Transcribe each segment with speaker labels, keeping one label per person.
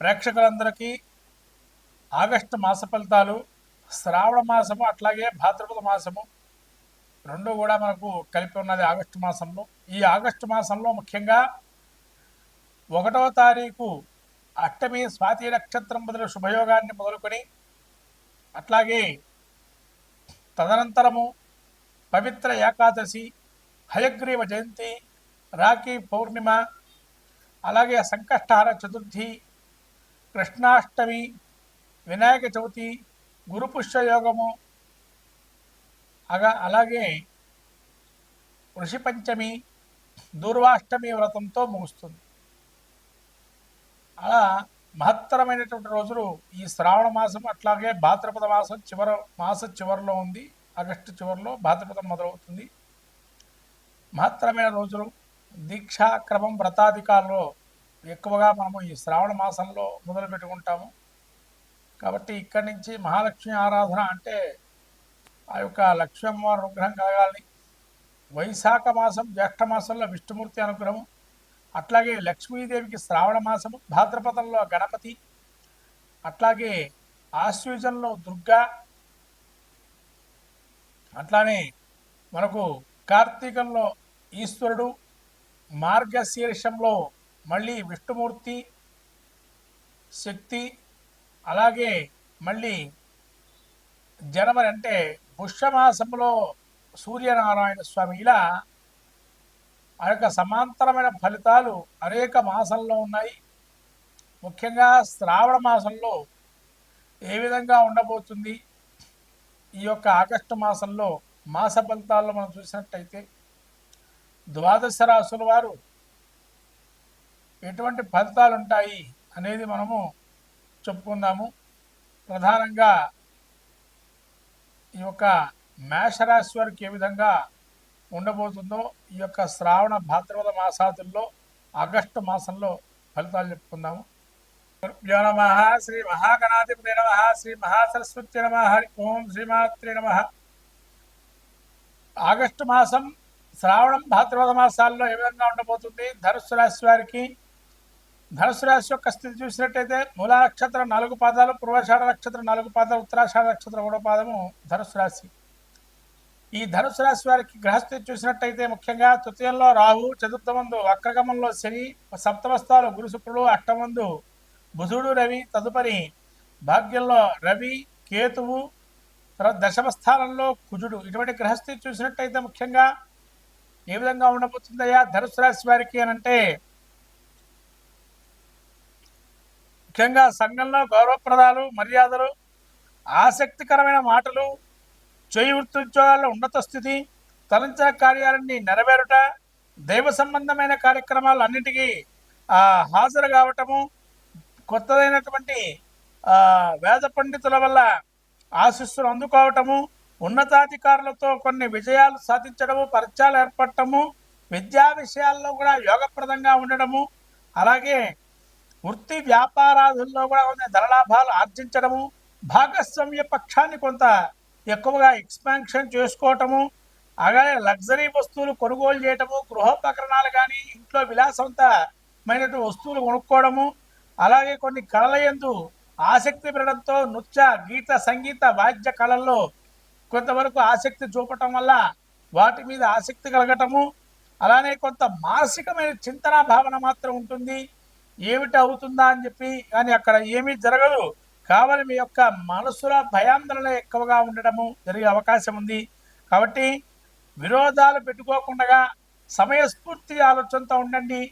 Speaker 1: ప్రేక్షకులందరికీ ఆగస్టు మాస ఫలితాలు శ్రావణ మాసము అట్లాగే భాద్రపద మాసము రెండు కూడా మనకు కలిపి ఉన్నది ఆగస్టు మాసంలో. ఈ ఆగస్టు మాసంలో ముఖ్యంగా ఒకటవ తారీఖు అష్టమి స్వాతి నక్షత్రం మొదలు శుభయోగాన్ని మొదలుకొని అట్లాగే తదనంతరము పవిత్ర ఏకాదశి హయగ్రీవ జయంతి రాఖీ పౌర్ణిమ అలాగే సంకష్టహార చతుర్థి కృష్ణాష్టమి వినాయక చవితి గురుపుష్యయోగము అగా అలాగే ఋషిపంచమి దూర్వాష్టమి వ్రతంతో ముగుస్తుంది. అలా మహత్తరమైనటువంటి రోజులు ఈ శ్రావణ మాసం అట్లాగే భాద్రపద మాసం చివర మాస చివరిలో ఉంది ఆగస్టు చివరిలో భాద్రపదం మొదలవుతుంది. మహత్తరమైన రోజులు. దీక్షాక్రమం వ్రతాధికారులో ఎక్కువగా మనము ఈ శ్రావణ మాసంలో మొదలు పెట్టుకుంటాము. కాబట్టి ఇక్కడి నుంచి మహాలక్ష్మి ఆరాధన అంటే ఆ యొక్క లక్ష్మీ అమ్మవారి అనుగ్రహం కలగాలని వైశాఖ మాసం జ్యేష్ఠ మాసంలో విష్ణుమూర్తి అనుగ్రహం అట్లాగే లక్ష్మీదేవికి శ్రావణ మాసము భాద్రపదంలో గణపతి అట్లాగే ఆశ్వీజంలో దుర్గా అట్లానే మనకు కార్తీకంలో ఈశ్వరుడు మార్గశీర్షంలో మళ్ళీ విష్ణుమూర్తి శక్తి అలాగే మళ్ళీ జనవరి అంటే పుష్యమాసంలో సూర్యనారాయణ స్వామి. ఇలా ఆ యొక్క సమాంతరమైన ఫలితాలు అనేక మాసంలో ఉన్నాయి. ముఖ్యంగా శ్రావణ మాసంలో ఏ విధంగా ఉండబోతుంది? ఈ యొక్క ఆగస్టు మాసంలో మాస ఫలితాల్లో మనం చూసినట్టయితే ద్వాదశ రాసుల వారు ఎటువంటి ఫలితాలు ఉంటాయి అనేది మనము చెప్పుకుందాము. ప్రధానంగా ఈ యొక్క మేషరాశి వారికి ఏ విధంగా ఉండబోతుందో ఈ యొక్క శ్రావణ భాద్రపద మాసాదుల్లో ఆగస్టు మాసంలో ఫలితాలు చెప్పుకుందాము. నమ శ్రీ మహాగణాధిపతి నమ శ్రీ మహాసరస్వతి నమ హరి ఓం శ్రీమాత్రి నమ. ఆగస్టు మాసం శ్రావణం భాద్రపద మాసాల్లో ఏ విధంగా ఉండబోతుంది? ధనుసు రాశి వారికి ధనుసు రాశి యొక్క స్థితి చూసినట్టయితే మూల నక్షత్రం నాలుగు పాదాలు పూర్వాషాఢ నక్షత్రం నాలుగు పాదాలు ఉత్తరాషాఢ నక్షత్రం మూడో పాదము ధనుసు రాశి. ఈ ధనుసు రాశి వారికి గ్రహస్థితి చూసినట్టయితే ముఖ్యంగా తృతీయంలో రాహు చతుర్థమందు అక్రగమంలో శని సప్తమస్థాలు గురు శుక్రుడు అష్టమందు బుధుడు రవి తదుపరి భాగ్యంలో రవి కేతువు తర్వాత దశమ స్థానంలో కుజుడు. ఇటువంటి గ్రహస్థితి చూసినట్టయితే ముఖ్యంగా ఏ విధంగా ఉండబోతుందయ్యా ధనుసు రాశి వారికి అని అంటే ముఖ్యంగా సంఘంలో గౌరవప్రదాలు మర్యాదలు ఆసక్తికరమైన మాటలు చేయి వృత్తి ఉన్నత స్థితి తలంచిన కార్యాలన్నీ నెరవేరుట దైవ సంబంధమైన కార్యక్రమాలు అన్నిటికీ హాజరు కావటము కొత్తదైనటువంటి వేద పండితుల వల్ల ఆశిస్సులు అందుకోవటము ఉన్నతాధికారులతో కొన్ని విజయాలు సాధించడము పరిచయాలు ఏర్పడటము విద్యా విషయాల్లో కూడా యోగప్రదంగా ఉండడము అలాగే వృత్తి వ్యాపారాదుల్లో కూడా కొన్ని ధనలాభాలు ఆర్జించడము భాగస్వామ్య పక్షాన్ని కొంత ఎక్కువగా ఎక్స్పాన్షన్ చేసుకోవటము అలాగే లగ్జరీ వస్తువులు కొనుగోలు చేయటము గృహోపకరణాలు కానీ ఇంట్లో విలాసవంతమైనటువంటి వస్తువులు కొనుక్కోవడము అలాగే కొన్ని కళల యందు ఆసక్తి పెరగడంతో నృత్య గీత సంగీత వాద్య కళల్లో కొంతవరకు ఆసక్తి చూపటం వల్ల వాటి మీద ఆసక్తి కలగటము అలానే కొంత మానసికమైన చింతన భావన మాత్రం ఉంటుంది. ఏమిటి అవుతుందా అని చెప్పి కానీ అక్కడ ఏమీ జరగదు. కావాలి మీ యొక్క మనసులో భయాందోళన ఎక్కువగా ఉండడము జరిగే అవకాశం ఉంది. కాబట్టి విరోధాలు పెట్టుకోకుండా సమయస్ఫూర్తి ఆలోచనతో ఉండండి.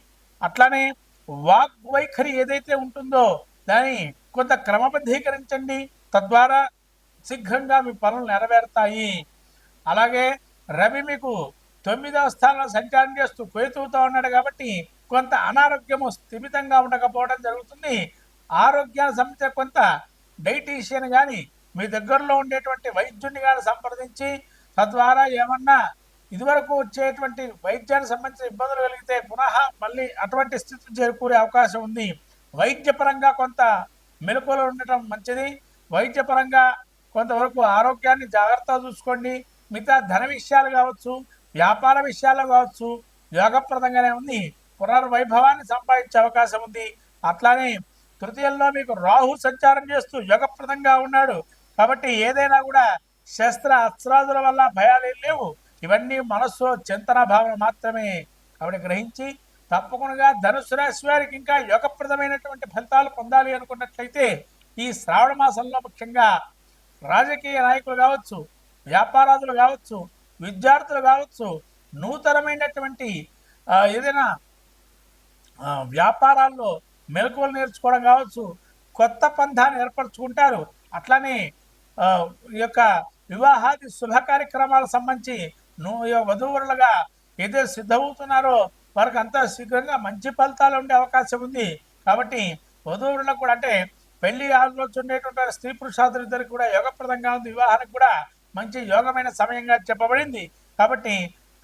Speaker 1: అట్లానే వాక్ వైఖరి ఏదైతే ఉంటుందో దాన్ని కొంత క్రమబద్ధీకరించండి. తద్వారా శీఘ్రంగా మీ పనులు నెరవేరుతాయి. అలాగే రవి మీకు తొమ్మిదవ స్థానంలో సంచారం చేస్తూ కొయ్యతూతో ఉన్నాడు కాబట్టి కొంత అనారోగ్యము స్థిమితంగా ఉండకపోవడం జరుగుతుంది. ఆరోగ్యాన్ని సంబంధించిన కొంత డైటీషియన్ కానీ మీ దగ్గరలో ఉండేటువంటి వైద్యుని కానీ సంప్రదించి తద్వారా ఏమన్నా ఇదివరకు వచ్చేటువంటి వైద్యానికి సంబంధించిన ఇబ్బందులు కలిగితే పునః మళ్ళీ అటువంటి స్థితి చేరుకునే అవకాశం ఉంది. వైద్యపరంగా కొంత మెలకువలు ఉండటం మంచిది. వైద్యపరంగా కొంతవరకు ఆరోగ్యాన్ని జాగ్రత్తగా చూసుకోండి. మిగతా ధన విషయాలు కావచ్చు వ్యాపార విషయాలు కావచ్చు యోగప్రదంగానే ఉంది. పునర్వైభవాన్ని సంపాదించే అవకాశం ఉంది. అట్లానే తృతీయంలో మీకు రాహు సంచారం చేస్తూ యోగప్రదంగా ఉన్నాడు. కాబట్టి ఏదైనా కూడా శస్త్ర అస్త్రాదుల వల్ల భయాలు ఏం లేవు. ఇవన్నీ మనస్సు చింతన భావన మాత్రమే. కాబట్టి గ్రహించి తప్పకుండా ధనుసు రాశి వారికి ఇంకా యోగప్రదమైనటువంటి ఫలితాలు పొందాలి అనుకున్నట్లయితే ఈ శ్రావణ మాసంలో ముఖ్యంగా రాజకీయ నాయకులు కావచ్చు వ్యాపారాదులు కావచ్చు విద్యార్థులు కావచ్చు నూతనమైనటువంటి ఏదైనా వ్యాపారాల్లో మెలకువలు నేర్చుకోవడం కావచ్చు కొత్త పంథాన్ని ఏర్పరచుకుంటారు. అట్లానే ఈ యొక్క వివాహాది శుభ కార్యక్రమాలకు సంబంధించి నువ్వు ఈ వధూవరులుగా ఏదైతే సిద్ధమవుతున్నారో వారికి అంతా శీఘ్రంగా మంచి ఫలితాలు ఉండే అవకాశం ఉంది. కాబట్టి వధూవరులకు కూడా అంటే పెళ్ళి ఆలోచన ఉండేటువంటి స్త్రీ పురుషాదులిద్దరికి కూడా యోగప్రదంగా ఉంది. వివాహానికి కూడా మంచి యోగమైన సమయంగా చెప్పబడింది. కాబట్టి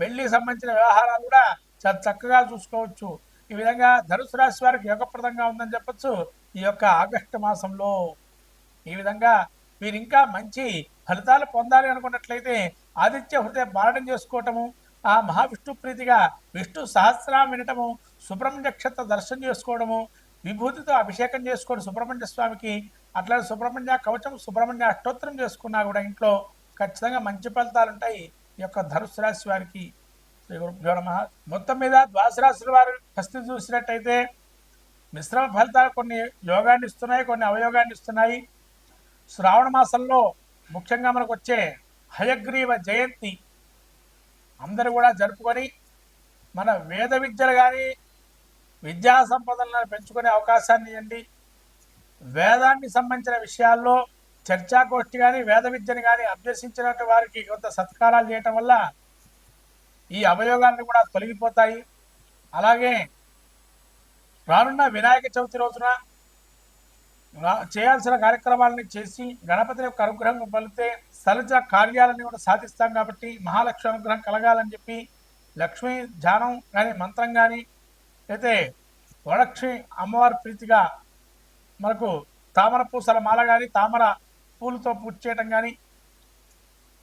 Speaker 1: పెళ్ళికి సంబంధించిన వ్యవహారాలు కూడా చాలా చక్కగా చూసుకోవచ్చు. ఈ విధంగా ధనుసు రాశి వారికి యోగప్రదంగా ఉందని చెప్పొచ్చు. ఈ యొక్క ఆగస్టు మాసంలో ఈ విధంగా మీరు ఇంకా మంచి ఫలితాలు పొందాలి అనుకున్నట్లయితే ఆదిత్య హృదయ పాలన చేసుకోవటము ఆ మహావిష్ణు ప్రీతిగా విష్ణు సహస్రం వినటము సుబ్రహ్మణ్య క్షేత్ర దర్శనం చేసుకోవడము విభూతితో అభిషేకం చేసుకోవడం సుబ్రహ్మణ్య స్వామికి అట్లా సుబ్రహ్మణ్య కవచం సుబ్రహ్మణ్య అష్టోత్తరం చేసుకున్నా కూడా ఇంట్లో ఖచ్చితంగా మంచి ఫలితాలు ఉంటాయి ఈ యొక్క ధనుసు రాశి వారికి. శ్రీ గురుభ్యో మొత్తం మీద ద్వాసరాశుల వారి పరిస్థితి చూసినట్టయితే మిశ్రమ ఫలితాలు కొన్ని యోగాన్ని ఇస్తున్నాయి కొన్ని అవయోగాన్ని ఇస్తున్నాయి. శ్రావణ మాసంలో ముఖ్యంగా మనకు వచ్చే హయగ్రీవ జయంతి అందరూ కూడా జరుపుకొని మన వేద విద్యలు కానీ విద్యా సంపదలను పెంచుకునే అవకాశాన్ని ఇవ్వండి. వేదానికి సంబంధించిన విషయాల్లో చర్చాగోష్ఠి కానీ వేద విద్యను కానీ అభ్యసించినట్టు వారికి కొంత సత్కారాలు చేయటం వల్ల ఈ అవయోగాలను కూడా తొలగిపోతాయి. అలాగే రానున్న వినాయక చవితి రోజున రా- చేయాల్సిన కార్యక్రమాలని చేసి గణపతి యొక్క అనుగ్రహం పలితే సలజ కార్యాలని కూడా సాధిస్తాం కాబట్టి మహాలక్ష్మి అనుగ్రహం కలగాలని చెప్పి లక్ష్మీ ధ్యానం కానీ మంత్రం కానీ అయితే వరలక్ష్మి అమ్మవారి ప్రీతిగా మనకు తామర పూసల మాల కానీ తామర పూలతో పూజ చేయటం కానీ